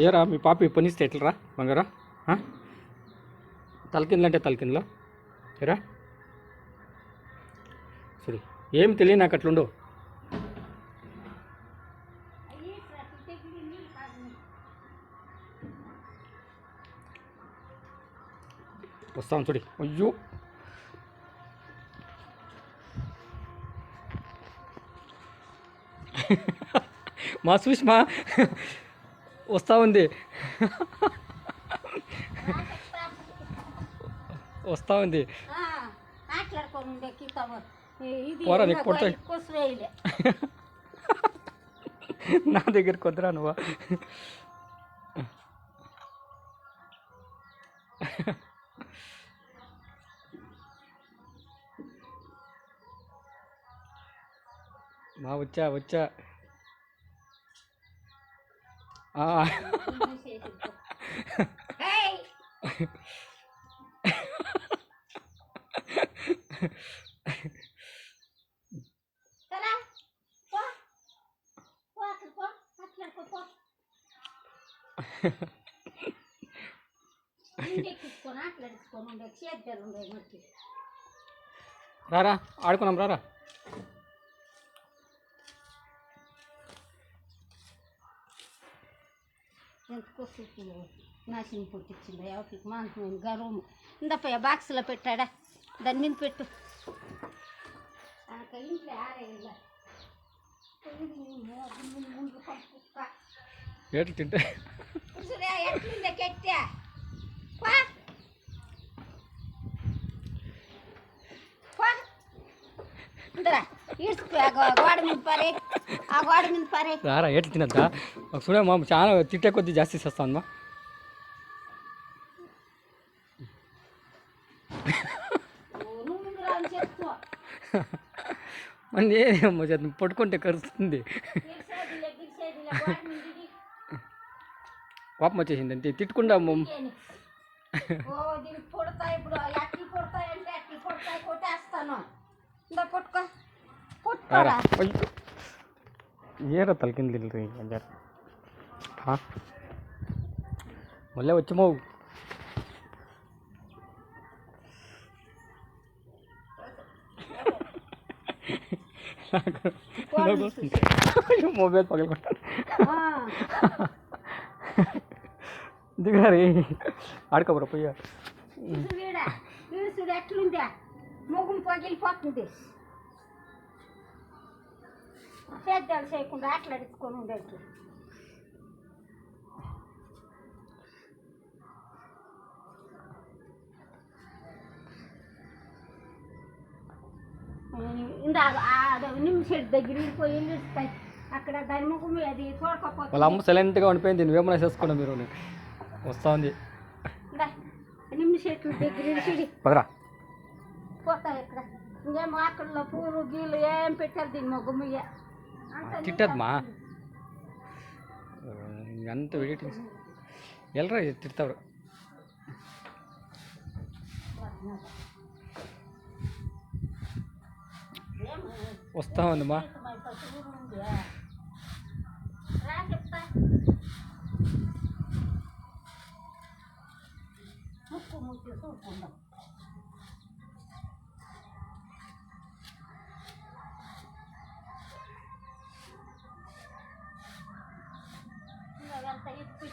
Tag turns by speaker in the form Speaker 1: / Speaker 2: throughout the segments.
Speaker 1: ఏరా మీ పాప పనిస్తే ఎట్లరా బంగారా ఆ? తలకిందులంటే తలకిందులో ఏరా సరే ఏం తెలియదు నాకు అట్లుండు వస్తాం చూడి అయ్యో మా సుష్మా వస్తా ఉంది. వస్తా ఉంది. పోరా, నీకు.
Speaker 2: కోసవేయలే
Speaker 1: నా దగ్గరికి వద్దురా నువ్వు. మా వచ్చా వచ్చా.
Speaker 2: మట్టి
Speaker 1: రారా ఆడుకున్నాం రారా
Speaker 2: ఎంతకో సూపు నాశనం పుట్టించింది ఎవరికి మాంసమైన గర్వము ఇందప్ప బాక్స్లో పెట్టాడా దాని మీద పెట్టు ఆ ఇంట్లో ఆరేయాల ముందు పట్టుకుక్క
Speaker 1: ఏట్లు తింటే
Speaker 2: చూడే ఎట్లుందే కెట్టా పా పా ఇందరా ఈడ్చుకో ఆ గో- గోడ మీద పారే ఆ గోడ మీద పారే.
Speaker 1: రారా ఏట్లు తినద్దా? ఒక చూడే మా చాలా తిట్టే కొద్దీ జాస్తి చేస్తాను మా.
Speaker 2: నువ్వు ముందు రాని చెప్పుకో
Speaker 1: మంది ఏమో పట్టుకుంటే కరుస్తుంది. కోపం వచ్చేసింది అంతే తిట్టుకుండా మమ్-
Speaker 2: ఇంకేని? ఓ దీనికి పొడతాయి ఇప్పుడు ఎట్లు పొడతాయి అంటే ఎట్లు పొడతాయి కొట్టేస్తాను ఇందా కొట్టుకో
Speaker 1: రారా
Speaker 2: కొట్టుకోరా
Speaker 1: అయ్యో ఏరా తలకింది రీ అంజారు మళ్ళీ వచ్చి మోవు మొబైల్ పగలకొట్టాను
Speaker 2: ఆ,
Speaker 1: దిగారి ఆడుకోబరా పోయా
Speaker 2: ఇది వీడ వీడు చూడు ఎట్లుందా ముఖం పగిలిపోతుంది పెద్దలు చేయకుండా ఆటలాడించుకొని ఉండేది ఇందా నిమ్మ చెట్టు దగ్గర పోయి అక్కడ దాని ముఖం అది చూడకపోతే
Speaker 1: వాళ్ళ అమ్మ సైలెంట్గా ఉండిపోయింది నువ్వేమన్నా చేసుకున్నావు మీరు? వస్తా ఉంది
Speaker 2: నిమ్మ దగ్గర
Speaker 1: పదరా.
Speaker 2: పోతాయి ఇక్కడ ఇంకేం ఆకుల్లో పూలు గీలు ఏం పెట్టారు దీని మొగ్గముయ్య
Speaker 1: తిట్టద్మా ఎంత వెయిటింగ్ ఎల్లరా తిడతాడు వస్తా ఉంది మా
Speaker 2: రా చెప్తా ముక్కు ముక్కు చూసుకుందాం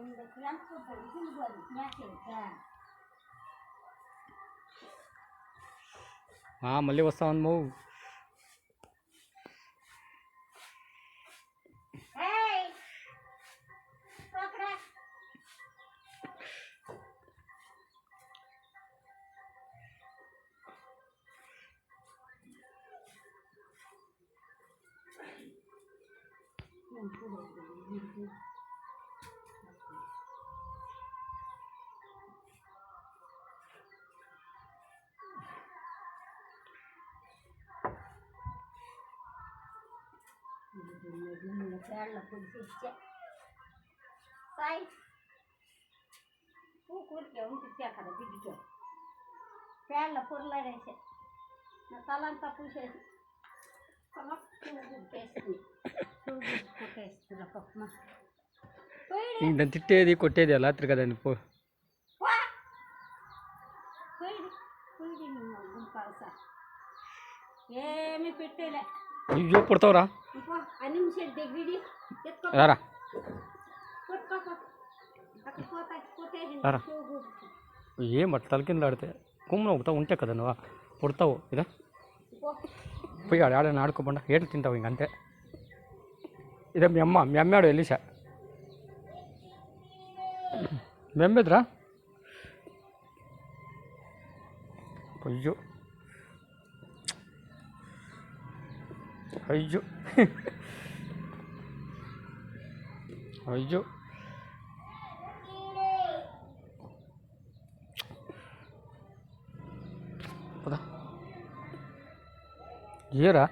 Speaker 2: ఆటలాడుకొని ఎంత పోతాడు దిగుబడి మేకేదా
Speaker 1: ఆ, మళ్ళీ వస్తా ఉంది మౌ
Speaker 2: ఏయ్ నేను పేళ్ళ పులుసు ఇచ్చా సాయి పూ కూరికే ఉంటే అక్కడ బిడ్డతో పుర్లాడేసా నా పూసేసి కుట్టేస్తున్నా పప్మ పోయి
Speaker 1: దాన్ని తిట్టేది కొట్టేది ఎలా తిరగదండి పో.
Speaker 2: ఏమి పెట్టేలే.
Speaker 1: అయ్యో పుడతావురా
Speaker 2: ఇంకో ఆ నిమిషం దగ్గర ఎత్తుకో
Speaker 1: రారా
Speaker 2: కొట్టుకో అక్కడ పోతాయి కొట్టేది
Speaker 1: రారా. ఏం అట్లా తల కింద ఆడితే కుమ్మను ఒకటా ఉంటే కదా నువ్వు పుడతావు ఇదా పోయి ఆడ ఆడని ఆడుకోకుండా ఏట్లు తింటావు ఇంక అంతే ఇదే మీ అమ్మ మీ అమ్మాడు వెళ్ళిసా మీ అమ్మేదిరా అయ్యో అయ్యో అయ్యో పద ఏరా